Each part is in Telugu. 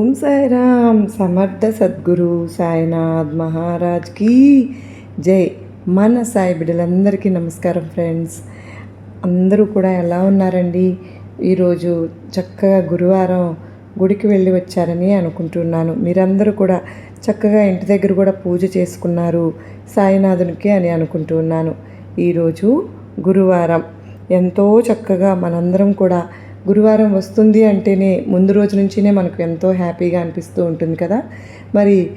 ఓం సాయిరామ్. సమర్థ సద్గురు సాయినాథ్ మహారాజ్కి జై. మన సాయి బిడ్డలందరికీ నమస్కారం ఫ్రెండ్స్. అందరూ కూడా ఎలా ఉన్నారండి? ఈరోజు చక్కగా గురువారం గుడికి వెళ్ళి వచ్చారని అనుకుంటున్నాను. మీరందరూ కూడా చక్కగా ఇంటి దగ్గర కూడా పూజ చేసుకున్నారు సాయినాథునికి అని అనుకుంటున్నాను. ఈరోజు గురువారం. ఎంతో చక్కగా మనందరం కూడా గురువారం వస్తుంది అంటేనే ముందు రోజు నుంచినే మనకు ఎంతో హ్యాపీగా అనిపిస్తూ ఉంటుంది కదా. మరి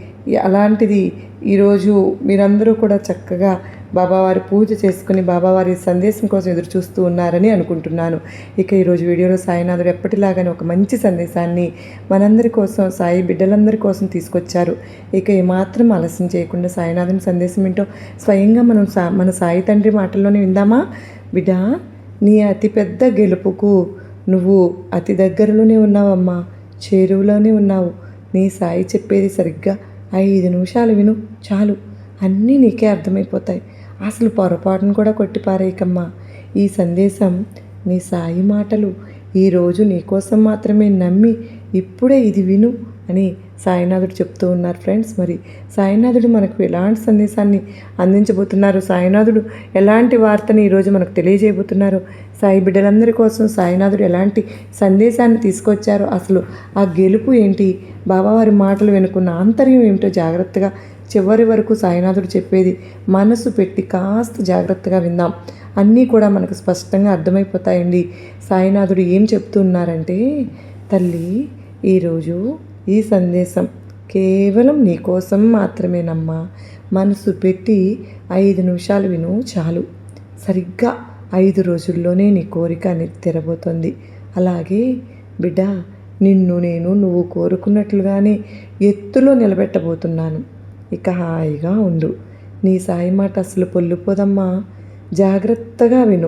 అలాంటిది ఈరోజు మీరందరూ కూడా చక్కగా బాబావారి పూజ చేసుకుని బాబావారి సందేశం కోసం ఎదురు చూస్తూ ఉన్నారని అనుకుంటున్నాను. ఇక ఈరోజు వీడియోలో సాయినాథుడు ఎప్పటిలాగానే ఒక మంచి సందేశాన్ని మనందరి కోసం సాయి బిడ్డలందరి కోసం తీసుకొచ్చారు. ఇక ఏమాత్రం ఆలస్యం చేయకుండా సాయినాథుని సందేశం ఏంటో స్వయంగా మనం సా మన సాయి తండ్రి మాటల్లోనే విందామా? బిడ్డ నీ అతిపెద్ద గెలుపుకు నువ్వు అతి దగ్గరలోనే ఉన్నావమ్మా చేరువలోనే ఉన్నావు. నీ సాయి చెప్పేది సరిగ్గా ఐదు నిమిషాలు విను చాలు. అన్నీ నీకే అర్థమైపోతాయి. అసలు పొరపాటును కూడా కొట్టిపారేయకమ్మా. ఈ సందేశం నీ సాయి మాటలు ఈరోజు నీకోసం మాత్రమే నమ్మి ఇప్పుడే ఇది విను అని సాయినాథుడు చెప్తూ ఉన్నారు ఫ్రెండ్స్. మరి సాయినాథుడు మనకు ఎలాంటి సందేశాన్ని అందించబోతున్నారు? సాయినాథుడు ఎలాంటి వార్తని ఈరోజు మనకు తెలియజేయబోతున్నారు? సాయి బిడ్డలందరి కోసం సాయినాథుడు ఎలాంటి సందేశాన్ని తీసుకొచ్చారో? అసలు ఆ గెలుపు ఏంటి? బాబావారి మాటలు వెనుకున్న ఆంతర్యం ఏమిటో జాగ్రత్తగా చివరి వరకు సాయినాథుడు చెప్పేది మనసు పెట్టి కాస్త జాగ్రత్తగా విందాం. అన్నీ కూడా మనకు స్పష్టంగా అర్థమైపోతాయండి. సాయినాథుడు ఏం చెప్తున్నారంటే తల్లి ఈరోజు ఈ సందేశం కేవలం నీకోసం మాత్రమేనమ్మా మనసు పెట్టి ఐదు నిమిషాలు విను చాలు. సరిగ్గా ఐదు రోజుల్లోనే నీ కోరిక అనేది తెరబోతుంది. అలాగే బిడ్డ నిన్ను నేను నువ్వు కోరుకున్నట్లుగానే ఎత్తులో నిలబెట్టబోతున్నాను. ఇక హాయిగా ఉండు. నీ సాయి మాట అసలు పొల్లిపోదమ్మా. జాగ్రత్తగా విను.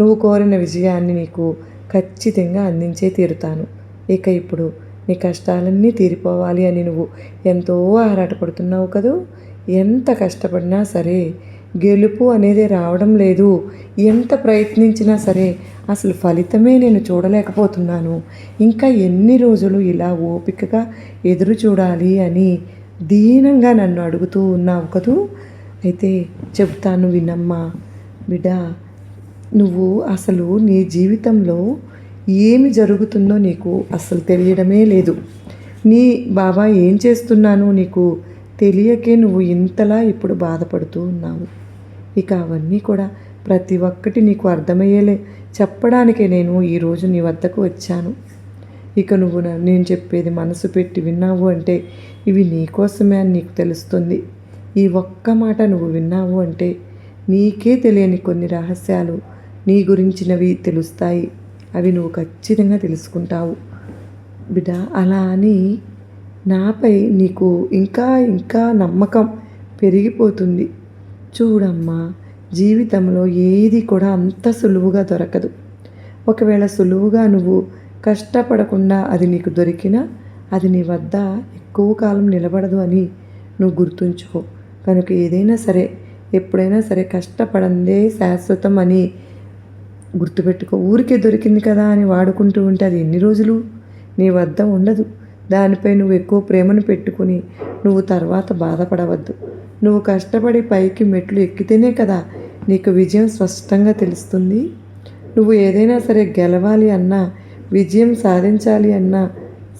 నువ్వు కోరిన విజయాన్ని నీకు ఖచ్చితంగా అందించే తీరుతాను. ఇక ఇప్పుడు నీ కష్టాలన్నీ తీరిపోవాలి అని నువ్వు ఎంతో ఆరాటపడుతున్నావు కదూ? ఎంత కష్టపడినా సరే గెలుపు అనేది రావడం లేదు. ఎంత ప్రయత్నించినా సరే అసలు ఫలితమే నేను చూడలేకపోతున్నాను. ఇంకా ఎన్ని రోజులు ఇలా ఓపికగా ఎదురు చూడాలి అని దీనంగా నన్ను అడుగుతూ ఉన్నావు కదూ? అయితే చెబుతాను వినమ్మా. బిడ్డ నువ్వు అసలు నీ జీవితంలో ఏమి జరుగుతుందో నీకు అస్సలు తెలియడమే లేదు. నీ బాబా ఏం చేస్తున్నాను నీకు తెలియకే నువ్వు ఇంతలా ఇప్పుడు బాధపడుతూ ఉన్నావు. ఇక అవన్నీ కూడా ప్రతి ఒక్కటి నీకు అర్థమయ్యేలే. చెప్పడానికే నేను ఈరోజు నీ వద్దకు వచ్చాను. ఇక నువ్వు నేను చెప్పేది మనసు పెట్టి విన్నావు అంటే ఇవి నీకోసమే అని నీకు తెలుస్తుంది. ఈ ఒక్క మాట నువ్వు విన్నావు అంటే నీకే తెలియని కొన్ని రహస్యాలు నీ గురించినవి తెలుస్తాయి. అవి నువ్వు ఖచ్చితంగా తెలుసుకుంటావు. బిడ్డ అలా అని నాపై నీకు ఇంకా ఇంకా నమ్మకం పెరిగిపోతుంది. చూడమ్మా జీవితంలో ఏది కూడా అంత సులువుగా దొరకదు. ఒకవేళ సులువుగా నువ్వు కష్టపడకుండా అది నీకు దొరికినా అది నీ వద్ద ఎక్కువ కాలం నిలబడదు అని నువ్వు గుర్తుంచుకో. కనుక ఏదైనా సరే ఎప్పుడైనా సరే కష్టపడందే శాశ్వతం అని గుర్తుపెట్టుకో ఊరికే దొరికింది కదా అని వాడుకుంటూ ఉంటే అది ఎన్ని రోజులు? నీ వద్ద ఉండదు. దానిపై నువ్వు ఎక్కువ ప్రేమను పెట్టుకుని నువ్వు తర్వాత బాధపడవద్దు. నువ్వు కష్టపడి పైకి మెట్లు ఎక్కితేనే కదా నీకు విజయం స్పష్టంగా తెలుస్తుంది. నువ్వు ఏదైనా సరే గెలవాలి అన్నా విజయం సాధించాలి అన్నా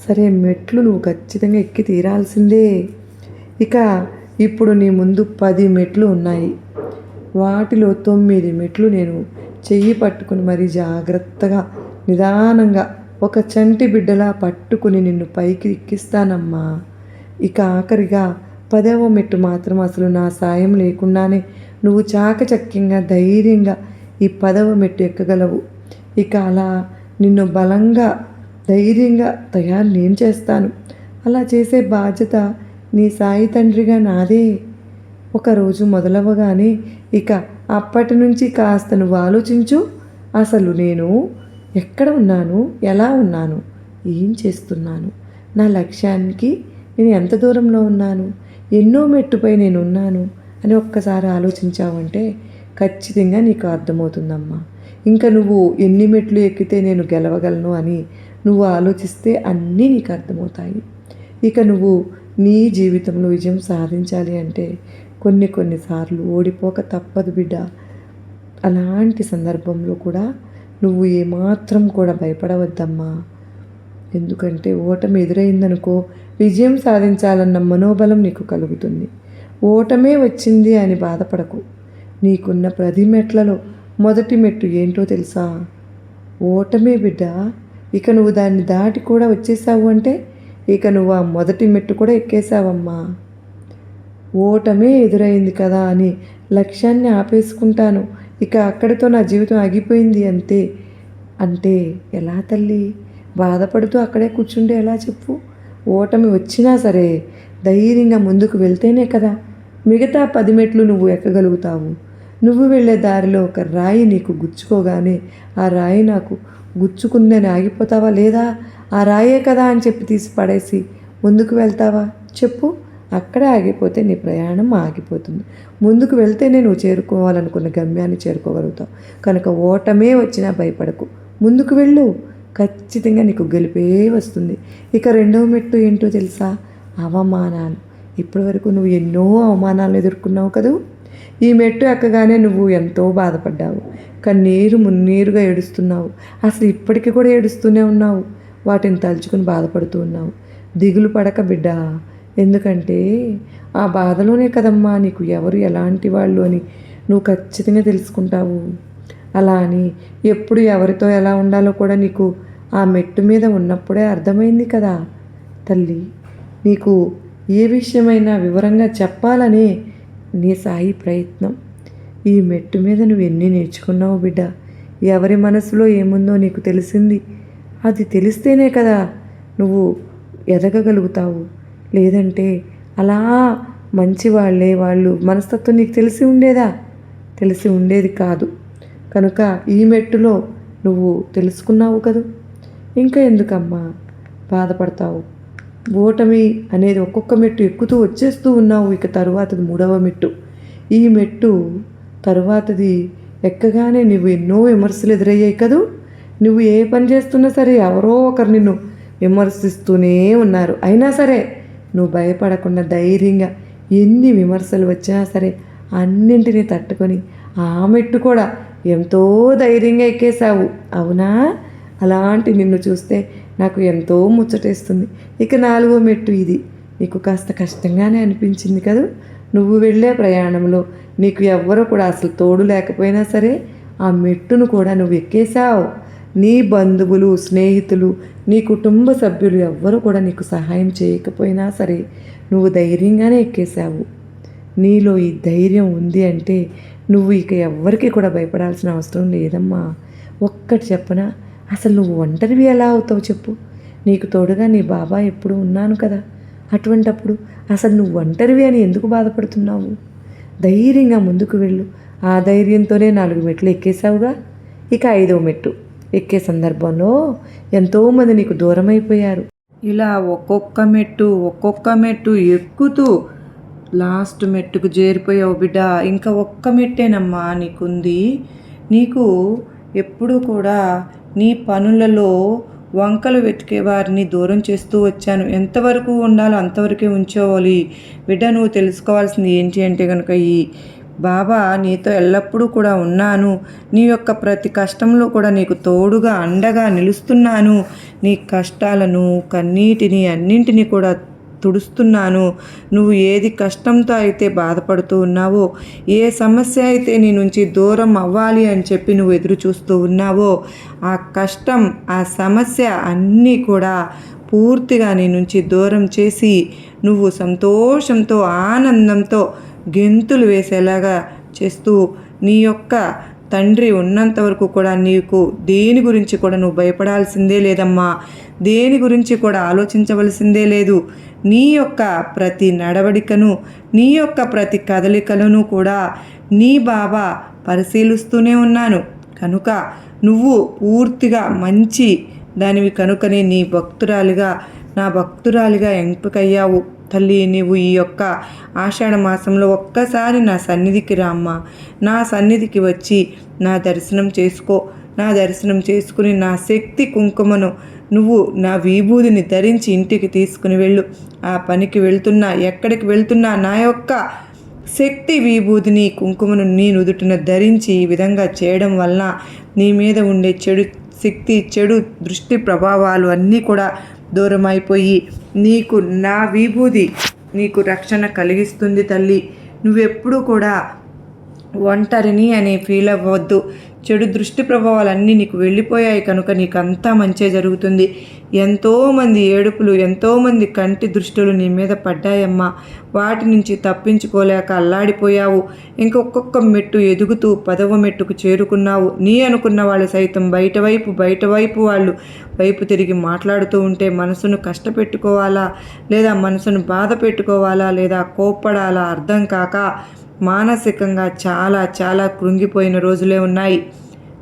సరే మెట్లు నువ్వు ఖచ్చితంగా ఎక్కి తీరాల్సిందే. ఇక ఇప్పుడు నీ ముందు పది మెట్లు ఉన్నాయి. వాటిలో తొమ్మిది మెట్లు నేను చెయ్యి పట్టుకుని మరీ జాగ్రత్తగా నిదానంగా ఒక చంటి బిడ్డలా పట్టుకుని నిన్ను పైకి ఎక్కిస్తానమ్మా. ఇక ఆఖరిగా పదవ మెట్టు మాత్రం అసలు నా సాయం లేకుండానే నువ్వు చాకచక్యంగా ధైర్యంగా ఈ పదవ మెట్టు ఎక్కగలవు. ఇక అలా నిన్ను బలంగా ధైర్యంగా తయారు నేను చేస్తాను. అలా చేసే బాధ్యత నీ సాయి తండ్రిగా నాదే. ఒకరోజు మొదలవగానే ఇక అప్పటి నుంచి కాస్త నువ్వు ఆలోచించు. అసలు నేను ఎక్కడ ఉన్నాను? ఎలా ఉన్నాను? ఏం చేస్తున్నాను? నా లక్ష్యానికి నేను ఎంత దూరంలో ఉన్నాను? ఎన్నో మెట్టుపై నేను ఉన్నాను అని ఒక్కసారి ఆలోచించావంటే ఖచ్చితంగా నీకు అర్థమవుతుందమ్మా. ఇంకా నువ్వు ఎన్ని మెట్లు ఎక్కితే నేను గెలవగలను అని నువ్వు ఆలోచిస్తే అన్నీ నీకు అర్థమవుతాయి. ఇక నువ్వు నీ జీవితంలో విజయం సాధించాలి అంటే కొన్ని కొన్నిసార్లు ఓడిపోక తప్పదు బిడ్డ. అలాంటి సందర్భంలో కూడా నువ్వు ఏమాత్రం కూడా భయపడవద్దమ్మా. ఎందుకంటే ఓటమి ఎదురైందనుకో విజయం సాధించాలన్న మనోబలం నీకు కలుగుతుంది. ఓటమే వచ్చింది అని బాధపడకు. నీకున్న ప్రతి మెట్లలో మొదటి మెట్టు ఏంటో తెలుసా? ఓటమే బిడ్డ. ఇక నువ్వు దాన్ని దాటి కూడా వచ్చేసావు అంటే ఇక నువ్వు ఆ మొదటి మెట్టు కూడా ఎక్కేసావమ్మా. ఓటమే ఎదురైంది కదా అని లక్ష్యాన్ని ఆపేసుకుంటాను. ఇక అక్కడితో నా జీవితం ఆగిపోయింది అంతే. అంటే ఎలా తల్లి? బాధపడుతూ అక్కడే కూర్చుంటే ఎలా చెప్పు? ఓటమి వచ్చినా సరే ధైర్యంగా ముందుకు వెళ్తేనే కదా మిగతా పది మెట్లు నువ్వు ఎక్కగలుగుతావు. నువ్వు వెళ్ళే దారిలో ఒక రాయి నీకు గుచ్చుకోగానే ఆ రాయి నాకు గుచ్చుకుందని ఆగిపోతావా లేదా? ఆ రాయే కదా అని చెప్పి తీసి పడేసి ముందుకు వెళ్తావా? చెప్పు. అక్కడే ఆగిపోతే నీ ప్రయాణం ఆగిపోతుంది. ముందుకు వెళ్తేనే నువ్వు చేరుకోవాలనుకున్న గమ్యాన్ని చేరుకోగలుగుతావు. కనుక ఓటమే వచ్చినా భయపడకు. ముందుకు వెళ్ళు. ఖచ్చితంగా నీకు గెలిపే వస్తుంది. ఇక రెండవ మెట్టు ఏంటో తెలుసా? అవమానాలు. ఇప్పటివరకు నువ్వు ఎన్నో అవమానాలు ఎదుర్కొన్నావు కదూ? ఈ మెట్టు ఎక్కగానే నువ్వు ఎంతో బాధపడ్డావు. కన్నీరు మున్నీరుగా ఏడుస్తున్నావు. అసలు ఇప్పటికీ కూడా ఏడుస్తూనే ఉన్నావు. వాటిని తలుచుకుని బాధపడుతూ ఉన్నావు. దిగులు పడక బిడ్డా. ఎందుకంటే ఆ బాధలోనే కదమ్మా నీకు ఎవరు ఎలాంటి వాళ్ళు అని నువ్వు ఖచ్చితంగా తెలుసుకుంటావు. అలా అని ఎప్పుడు ఎవరితో ఎలా ఉండాలో కూడా నీకు ఆ మెట్టు మీద ఉన్నప్పుడే అర్థమైంది కదా. తల్లి నీకు ఏ విషయమైనా వివరంగా చెప్పాలనే నీ సాయి ప్రయత్నం. ఈ మెట్టు మీద నువ్వు ఎన్ని నేర్చుకున్నావు బిడ్డ? ఎవరి మనసులో ఏముందో నీకు తెలిసింది? అది తెలిస్తేనే కదా నువ్వు ఎదగగలుగుతావు. లేదంటే అలా మంచి వాళ్ళే వాళ్ళు. మనస్తత్వం నీకు తెలిసి ఉండేదా? తెలిసి ఉండేది కాదు. కనుక ఈ మెట్టులో నువ్వు తెలుసుకున్నావు కదూ? ఇంకా ఎందుకమ్మా? బాధపడతావు. ఓటమి అనేది ఒక్కొక్క మెట్టు ఎక్కుతూ వచ్చేస్తూ ఉన్నావు. ఇక తరువాతది మూడవ మెట్టు. ఈ మెట్టు తరువాతది ఎక్కగానే నువ్వు ఎన్నో విమర్శలు ఎదురయ్యాయి కదూ? నువ్వు ఏ పని చేస్తున్నా సరే ఎవరో ఒకరు నిన్ను విమర్శిస్తూనే ఉన్నారు. అయినా సరే నువ్వు భయపడకుండా ధైర్యంగా ఎన్ని విమర్శలు వచ్చినా సరే అన్నింటినీ తట్టుకొని ఆ మెట్టు కూడా ఎంతో ధైర్యంగా ఎక్కేశావు. అవునా? అలాంటి నిన్ను చూస్తే నాకు ఎంతో ముచ్చటేస్తుంది. ఇక నాలుగో మెట్టు ఇది. నీకు కాస్త కష్టంగానే అనిపించింది కదా? నువ్వు వెళ్ళే ప్రయాణంలో నీకు ఎవ్వరూ కూడా అసలు తోడు లేకపోయినా సరే ఆ మెట్టును కూడా నువ్వు ఎక్కేశావు. నీ బంధువులు స్నేహితులు నీ కుటుంబ సభ్యులు ఎవ్వరూ కూడా నీకు సహాయం చేయకపోయినా సరే నువ్వు ధైర్యంగానే ఎక్కేశావు. నీలో ఈ ధైర్యం ఉంది అంటే నువ్వు ఇక ఎవ్వరికీ కూడా భయపడాల్సిన అవసరం లేదమ్మా. ఒక్కటి చెప్పనా? అసలు నువ్వు ఒంటరివి ఎలా అవుతావు చెప్పు. నీకు తోడుగా నీ బాబా ఎప్పుడు ఉన్నాను కదా. అటువంటప్పుడు అసలు నువ్వు ఒంటరివి అని ఎందుకు బాధపడుతున్నావు? ధైర్యంగా ముందుకు వెళ్ళు. ఆ ధైర్యంతోనే నాలుగు మెట్లు ఎక్కేసావుగా ఇక ఐదవ మెట్టు. ఎక్కే సందర్భంలో ఎంతోమంది నీకు దూరం అయిపోయారు ఇలా ఒక్కొక్క మెట్టు ఒక్కొక్క మెట్టు ఎక్కుతూ లాస్ట్ మెట్టుకు చేరిపోయావు బిడ్డ. ఇంకా ఒక్క మెట్టేనమ్మా నీకుంది. నీకు ఎప్పుడూ కూడా నీ పనులలో వంకలు వెతికే వారిని దూరం చేస్తూ వచ్చాను. ఎంతవరకు ఉండాలో అంతవరకే ఉంచోవాలి. బిడ్డ నువ్వు తెలుసుకోవాల్సింది ఏంటి అంటే కనుక ఈ బాబా నీతో ఎల్లప్పుడూ కూడా ఉన్నాను. నీ యొక్క ప్రతి కష్టంలో కూడా నీకు తోడుగా అండగా నిలుస్తున్నాను. నీ కష్టాలను కన్నీటిని అన్నింటినీ కూడా తుడుస్తున్నాను. నువ్వు ఏది కష్టంతో అయితే బాధపడుతూ ఉన్నావో ఏ సమస్య అయితే నీ నుంచి దూరం అవ్వాలి అని చెప్పి నువ్వు ఎదురు చూస్తూ ఉన్నావో ఆ కష్టం ఆ సమస్య అన్నీ కూడా పూర్తిగా నీ నుంచి దూరం చేసి నువ్వు సంతోషంతో ఆనందంతో గెంతులు వేసేలాగా చేస్తూ నీ యొక్క తండ్రి ఉన్నంత వరకు కూడా నీకు దేని గురించి కూడా నువ్వు భయపడాల్సిందే లేదమ్మా. దేని గురించి కూడా ఆలోచించవలసిందే లేదు. నీ యొక్క ప్రతి నడవడికను నీ యొక్క ప్రతి కదలికలను కూడా నీ బాబా పరిశీలిస్తూనే ఉన్నాను. కనుక నువ్వు పూర్తిగా మంచి దానివి కనుకనే నీ భక్తురాలిగా నా భక్తురాలిగా ఎంపికయ్యావు. తల్లి నీవు ఈ యొక్క ఆషాఢ మాసంలో ఒక్కసారి నా సన్నిధికి రామ్మా. నా సన్నిధికి వచ్చి నా దర్శనం చేసుకో. నా దర్శనం చేసుకుని నా శక్తి కుంకుమను నువ్వు నా విభూదిని ధరించి ఇంటికి తీసుకుని వెళ్ళు. ఆ పనికి వెళ్తున్నా ఎక్కడికి వెళ్తున్నా నా యొక్క శక్తి విభూతిని కుంకుమను నీ నుదుటిన ధరించి ఈ విధంగా చేయడం వలన నీ మీద ఉండే చెడు శక్తి చెడు దృష్టి ప్రభావాలు అన్నీ కూడా దూరం అయిపోయి నీకు నా విభూది నీకు రక్షణ కలిగిస్తుంది తల్లి. నువ్వెప్పుడూ కూడా ఒంటరిని అని ఫీల్ అవ్వద్దు చెడు దృష్టి ప్రభావాలన్నీ నీకు వెళ్ళిపోయాయి కనుక నీకంతా మంచే జరుగుతుంది. ఎంతోమంది ఏడుపులు ఎంతోమంది కంటి దృష్టిలు నీ మీద పడ్డాయమ్మా. వాటి నుంచి తప్పించుకోలేక అల్లాడిపోయావు. ఇంకొక్కొక్క మెట్టు ఎదుగుతూ పదవ మెట్టుకు చేరుకున్నావు. నీ అనుకున్న వాళ్ళు సైతం బయట వైపు బయట వైపు వాళ్ళు వైపు తిరిగి మాట్లాడుతూ ఉంటే మనసును కష్టపెట్టుకోవాలా? లేదా మనసును బాధ పెట్టుకోవాలా? లేదా కోప్పడాలా? అర్థం కాక మానసికంగా చాలా చాలా కృంగిపోయిన రోజులే ఉన్నాయి.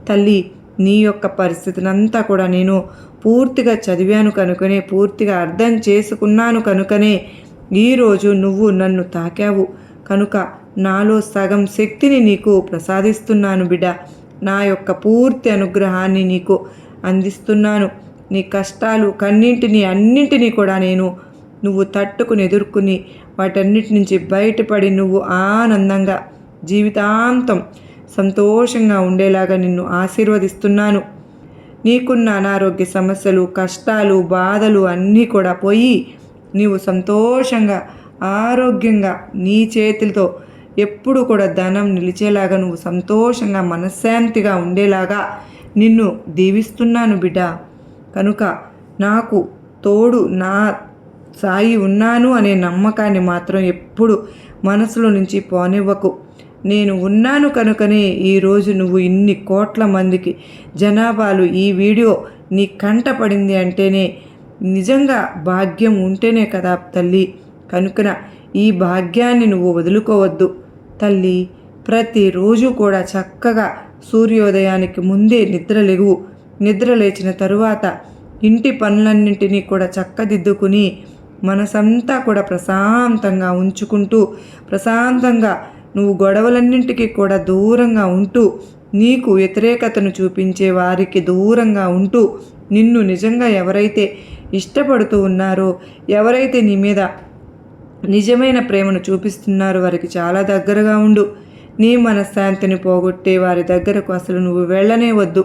తల్లి నీ యొక్క పరిస్థితినంతా కూడా నేను పూర్తిగా చదివాను కనుకనే పూర్తిగా అర్థం చేసుకున్నాను కనుకనే ఈరోజు నువ్వు నన్ను తాకావు. కనుక నాలో సగం శక్తిని నీకు ప్రసాదిస్తున్నాను బిడ్డ. నా యొక్క పూర్తి అనుగ్రహాన్ని నీకు అందిస్తున్నాను. నీ కష్టాలు కన్నింటిని అన్నింటినీ కూడా నేను నువ్వు తట్టుకుని ఎదుర్కొని వాటన్నిటి నుంచి బయటపడి నువ్వు ఆనందంగా జీవితాంతం సంతోషంగా ఉండేలాగా నిన్ను ఆశీర్వదిస్తున్నాను. నీకున్న అనారోగ్య సమస్యలు కష్టాలు బాధలు అన్నీ కూడా పోయి నీవు సంతోషంగా ఆరోగ్యంగా నీ చేతులతో ఎప్పుడు కూడా ధనం నిలిచేలాగా నువ్వు సంతోషంగా మనశ్శాంతిగా ఉండేలాగా నిన్ను దీవిస్తున్నాను బిడ్డ. కనుక నాకు తోడు నా సాయి ఉన్నాను అనే నమ్మకాన్ని మాత్రం ఎప్పుడు మనసులో నుంచి పోనివ్వకు. నేను ఉన్నాను కనుకనే ఈరోజు నువ్వు ఇన్ని కోట్ల మందికి జనాభాలు ఈ వీడియో నీ కంట పడింది అంటేనే నిజంగా భాగ్యం ఉంటేనే కదా తల్లి. కనుకన ఈ భాగ్యాన్ని నువ్వు వదులుకోవద్దు తల్లి. ప్రతిరోజు కూడా చక్కగా సూర్యోదయానికి ముందే నిద్ర నిద్ర లేచిన తరువాత ఇంటి పనులన్నింటినీ కూడా చక్కదిద్దుకుని మనసంతా కూడా ప్రశాంతంగా ఉంచుకుంటూ ప్రశాంతంగా నువ్వు గొడవలన్నింటికి కూడా దూరంగా ఉంటూ నీకు వ్యతిరేకతను చూపించే వారికి దూరంగా ఉంటూ నిన్ను నిజంగా ఎవరైతే ఇష్టపడుతూ ఉన్నారో ఎవరైతే నీ మీద నిజమైన ప్రేమను చూపిస్తున్నారో వారికి చాలా దగ్గరగా ఉండు. నీ మనశ్శాంతిని పోగొట్టే వారి దగ్గరకు అసలు నువ్వు వెళ్ళనే వద్దు.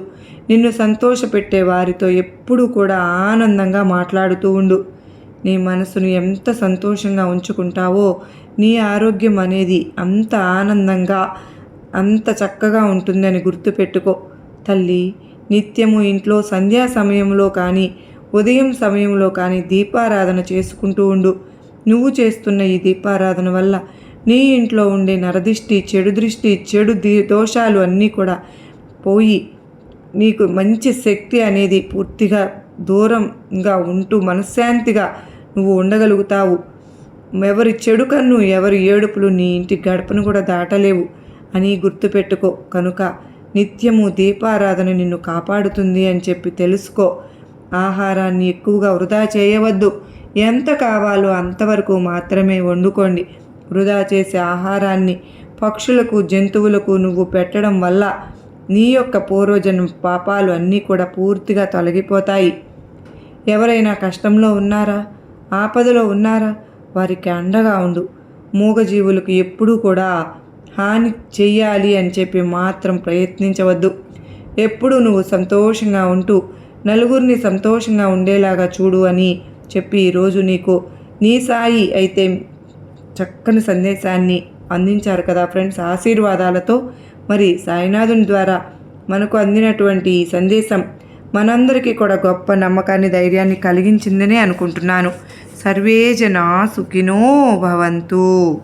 నిన్ను సంతోషపెట్టే వారితో ఎప్పుడూ కూడా ఆనందంగా మాట్లాడుతూ ఉండు. నీ మనసును ఎంత సంతోషంగా ఉంచుకుంటావో నీ ఆరోగ్యం అనేది అంత ఆనందంగా అంత చక్కగా ఉంటుందని గుర్తుపెట్టుకో. తల్లి నిత్యము ఇంట్లో సంధ్యా సమయంలో కానీ ఉదయం సమయంలో కానీ దీపారాధన చేసుకుంటూ ఉండు. నువ్వు చేస్తున్న ఈ దీపారాధన వల్ల నీ ఇంట్లో ఉండే నరదిష్టి చెడు దృష్టి చెడు దీ దోషాలు అన్నీ కూడా పోయి నీకు మంచి శక్తి అనేది పూర్తిగా దూరంగా ఉంటూ మనశ్శాంతిగా నువ్వు ఉండగలుగుతావు. ఎవరి చెడు కన్ను ఎవరి ఏడుపులు నీ ఇంటి గడపను కూడా దాటలేవు అని గుర్తుపెట్టుకో కనుక. నిత్యము దీపారాధన నిన్ను కాపాడుతుంది అని చెప్పి తెలుసుకో. ఆహారాన్ని ఎక్కువగా వృధా చేయవద్దు. ఎంత కావాలో అంతవరకు మాత్రమే వండుకోండి. వృధా చేసే ఆహారాన్ని పక్షులకు జంతువులకు నువ్వు పెట్టడం వల్ల నీ యొక్క పూర్వజన్మ పాపాలు అన్నీ కూడా పూర్తిగా తొలగిపోతాయి. ఎవరైనా కష్టంలో ఉన్నారా? ఆపదలో ఉన్నారా? వారికి అండగా ఉండు. మూగజీవులకు ఎప్పుడూ కూడా హాని చెయ్యాలి అని చెప్పి మాత్రం ప్రయత్నించవద్దు. ఎప్పుడు నువ్వు సంతోషంగా ఉంటూ నలుగురిని సంతోషంగా ఉండేలాగా చూడు అని చెప్పి ఈరోజు నీకు నీ సాయి అయితే చక్కని సందేశాన్ని అందించారు కదా ఫ్రెండ్స్. ఆశీర్వాదాలతో మరి సాయినాథుని ద్వారా మనకు అందినటువంటి ఈ సందేశం మనందరికీ కూడా గొప్ప నమ్మకాన్ని ధైర్యాన్ని కలిగించిందనే అనుకుంటున్నాను. సర్వే జనా సుఖినో భవంతు.